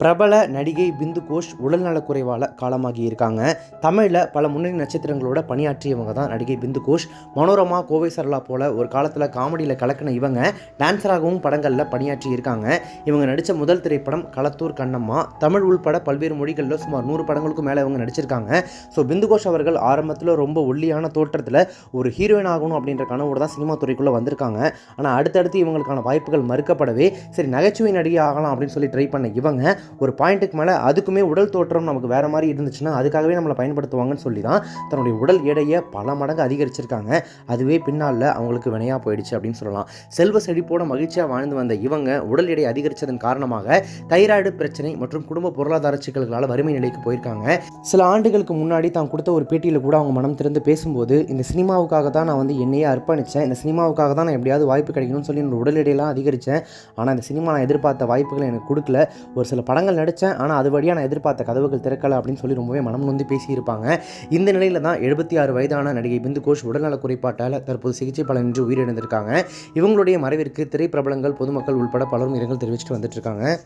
பிரபல நடிகை பிந்து கோஷ் உடல்நலக் குறைவால் காலமாகி இருக்காங்க தமிழில் பல முன்னணி நட்சத்திரங்களோட பணியாற்றியவங்க தான் நடிகை பிந்து கோஷ். மனோரமா கோவை சரளா போல ஒரு காலத்தில் காமெடியில் கலக்கின இவங்க டான்ஸராகவும் படங்களில் பணியாற்றி இருக்காங்க இவங்க நடித்த முதல் திரைப்படம் களத்தூர் கண்ணம்மா. தமிழ் உள்பட பல்வேறு மொழிகளில் சுமார் நூறு படங்களுக்கும் மேலே இவங்க நடிச்சிருக்காங்க. ஸோ பிந்து கோஷ் அவர்கள் ஆரம்பத்தில் ரொம்ப ஒல்லியான தோற்றத்தில் ஒரு ஹீரோயின் ஆகணும் அப்படின்ற கனவோடு தான் சினிமா துறைக்குள்ளே வந்திருக்காங்க. ஆனால் அடுத்தடுத்து இவங்களுக்கான வாய்ப்புகள் மறுக்கப்படவே சரி நகைச்சுவை நடிகை ஆகலாம் அப்படின்னு சொல்லி ட்ரை பண்ண இவங்க ஒரு பாயிண்ட்டுக்கு மேலே அதுக்குமே உடல் தோற்றம் நமக்கு வேறு மாதிரி இருந்துச்சுன்னா அதுக்காகவே நம்மளை பயன்படுத்துவாங்கன்னு சொல்லி தான் தன்னுடைய உடல் எடையை பல மடங்கு அதிகரிச்சிருக்காங்க. அதுவே பின்னால் அவங்களுக்கு வினையாக போயிடுச்சு அப்படின்னு சொல்லலாம். செல்வ செழிப்போட மகிழ்ச்சியாக வாழ்ந்து வந்த இவங்க உடல் எடை அதிகரித்ததன் காரணமாக தைராய்டு பிரச்சனை மற்றும் குடும்ப பொருளாதார சிக்கல்களால் வறுமை நிலைக்கு போயிருக்காங்க. சில ஆண்டுகளுக்கு முன்னாடி தான் கொடுத்த ஒரு பேட்டியில் கூட அவங்க மனம் திறந்து பேசும்போது இந்த சினிமாவுக்காக தான் நான் வந்து என்னையே அர்ப்பணித்தேன் இந்த சினிமாவுக்காக தான் நான் எப்படியாவது வாய்ப்பு கிடைக்கணும்னு சொல்லி என்னோட உடல் எடையெல்லாம் அதிகரித்தேன் ஆனால் இந்த சினிமா நான் எதிர்பார்த்த வாய்ப்புகளை எனக்கு கொடுக்கல. ஒரு சில படங்கள் நடித்தேன். ஆனால் அது வழியாக நான் எதிர்பார்த்த கதவுகள் திறக்கலை அப்படின்னு சொல்லி ரொம்பவே மனம் நொந்து பேசியிருப்பாங்க. இந்த நிலையில் தான் எழுபத்தி ஆறு வயதான நடிகை பிந்து கோஷ் உடல்நல குறைபாட்டால் தற்போது சிகிச்சை பலனின்றி உயிரிழந்திருக்காங்க. இவங்களுடைய மறைவிற்கு திரைப்பிரபலங்கள் பொதுமக்கள் உள்பட பலரும் இரங்கல் தெரிவிச்சுட்டு வந்துட்டு இருக்காங்க.